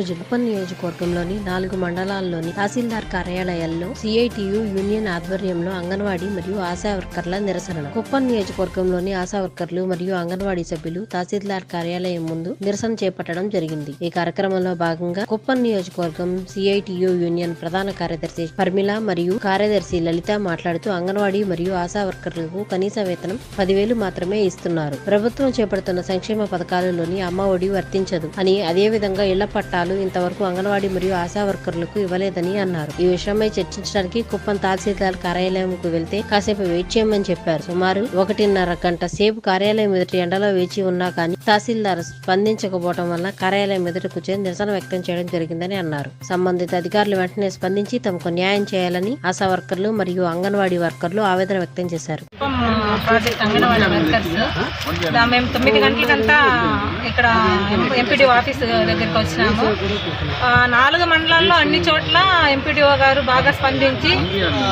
గుంటూరు నియోజకవర్గంలోని నాలుగు మండలాల్లోని తహసీల్దార్ కార్యాలయాల్లో సిఐటియు యూనియన్ ఆధ్వర్యంలో అంగన్వాడీ మరియు ఆశా వర్కర్ల నిరసన కుప్పం నియోజకవర్గంలోని ఆశా వర్కర్లు మరియు అంగన్వాడీ సభ్యులు తహసీల్దార్ కార్యాలయం ముందు నిరసన చేపట్టడం జరిగింది. ఈ కార్యక్రమంలో భాగంగా కుప్పం నియోజకవర్గం సిఐటియు యూనియన్ ప్రధాన కార్యదర్శి పర్మిల మరియు కార్యదర్శి లలిత మాట్లాడుతూ అంగన్వాడీ మరియు ఆశా వర్కర్లకు కనీస వేతనం పదివేలు మాత్రమే ఇస్తున్నారు. ప్రభుత్వం చేపడుతున్న సంక్షేమ పథకాలలోని అమ్మ ఒడి వర్తించదు అని అదే విధంగా ఇళ్ళ పట్టాలు ఇంతవరకు అంగన్వాడీ మరియు ఆశా వర్కర్లకు ఇవ్వలేదని అన్నారు. ఈ విషయమై చర్చించడానికి కుప్పం తహసీల్దార్ కార్యాలయంకు వెళ్తే కాసేపు వెయిట్ చేయమని చెప్పారు. సుమారు ఒకటిన్నర గంట సేపు కార్యాలయం ఎదుటి ఎండలో వేచి ఉన్నా కానీ తహసీల్దార్ స్పందించకపోవడం వల్ల కార్యాలయం ఎదుట కూర్చొని నిరసన వ్యక్తం చేయడం జరిగిందని అన్నారు. సంబంధిత అధికారులు వెంటనే స్పందించి తమకు న్యాయం చేయాలని ఆశా వర్కర్లు మరియు అంగన్వాడీ వర్కర్లు ఆవేదన వ్యక్తం చేశారు. Project anganwadi workers. మేము తొమ్మిది గంటలకంతా ఇక్కడ ఎంపీడీఓ ఆఫీస్ దగ్గరికి వచ్చినాము. నాలుగు మండలాల్లో అన్ని చోట్ల ఎంపీడీఓ గారు బాగా స్పందించి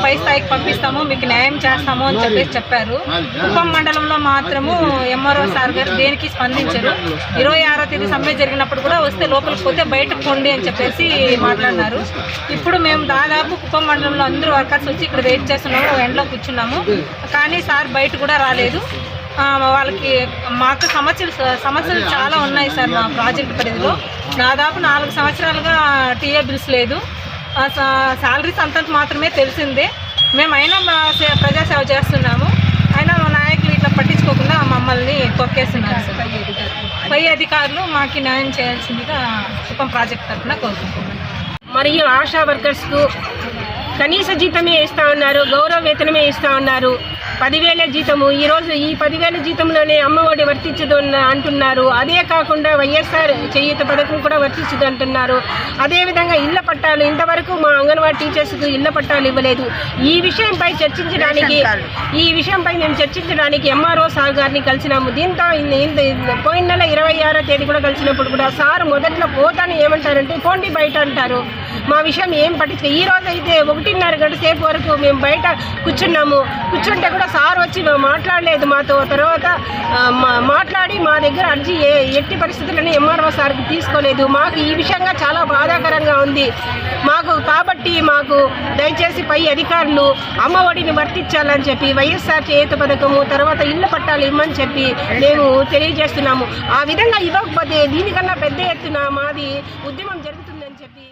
పై స్థాయికి పంపిస్తాము మీకు న్యాయం చేస్తాము అని చెప్పేసి చెప్పారు. కుప్పం మండలంలో మాత్రము ఎంఆర్ఓ సార్ గారు దేనికి స్పందించారు. ఇరవై ఆరో తేదీ సమ్మె జరిగినప్పుడు కూడా వస్తే లోపలికి పోతే బయటకు పోండి అని చెప్పేసి మాట్లాడినారు. ఇప్పుడు మేము దాదాపు కుప్పం మండలంలో అందరూ వర్కర్స్ వచ్చి ఇక్కడ వెయిట్ చేస్తున్నాము ఎండలో కూర్చున్నాము. కానీ సార్ బయట కూడా రాలేదు. వాళ్ళకి మాకు సమస్యలు సమస్యలు చాలా ఉన్నాయి సార్ మా ప్రాజెక్ట్ పరిధిలో. దాదాపు నాలుగు సంవత్సరాలుగా టీఏ బిల్స్ లేదు. శాలరీస్ అంతంత మాత్రమే తెలిసిందే. మేము అయినా మా సే- ప్రజాసేవ చేస్తున్నాము. అయినా మా నాయకులు ఇట్లా పట్టించుకోకుండా మమ్మల్ని తొక్కేస్తున్నారు సార్. పై అధికారులు మాకు న్యాయం చేయాల్సిందిగా కుప్పం ప్రాజెక్ట్ తరఫున కోరుకుంటున్నాను మరియు ఆశా వర్కర్స్కు కనీస జీతమే ఇస్తా ఉన్నారు గౌరవ వేతనమే ఇస్తా ఉన్నారు. పదివేల జీతము. ఈరోజు ఈ పదివేల జీతంలోనే అమ్మఒడి వర్తించదు అంటున్నారు. అదే కాకుండా వైఎస్ఆర్ చేయూత పథకం కూడా వర్తించదు అంటున్నారు అదేవిధంగా ఇళ్ళ పట్టాలు ఇంతవరకు మా అంగన్వాడీ టీచర్స్కు ఇళ్ళ పట్టాలు ఇవ్వలేదు. ఈ విషయంపై చర్చించడానికి ఈ విషయంపై మేము చర్చించడానికి ఎంఆర్ఓ సార్ గారిని కలిసినాము. దీంతో పోయిన నెల ఇరవై ఆరో తేదీ కూడా కలిసినప్పుడు కూడా సార్ మొదట్లో పోతాను ఏమంటారంటే పోండి బయట అంటారు. మా విషయం ఏం పట్టించుకో ఈ రోజు అయితే ఒకటిన్నర గంట సేపు వరకు మేము బయట కూర్చున్నాము. కూర్చుంటే కూడా సార్ వచ్చి మాట్లాడలేదు మాతో. తర్వాత మా- మాట్లాడి మా దగ్గర అర్జీ ఏ ఎట్టి పరిస్థితులను ఎంఆర్ఓ సార్కి తీసుకోలేదు. మాకు ఈ విషయంగా చాలా బాధాకరంగా ఉంది. మాకు కాబట్టి మాకు దయచేసి పై అధికారులు అమ్మ ఒడిని వర్తించాలని చెప్పి వైఎస్ఆర్ చేత పథకము తర్వాత ఇళ్ళ పట్టాలు ఇమ్మని చెప్పి మేము తెలియజేస్తున్నాము. ఆ విధంగా ఇవ్వకపోతే దీనికన్నా పెద్ద ఎత్తున మాది ఉద్యమం జరుగుతుందని చెప్పి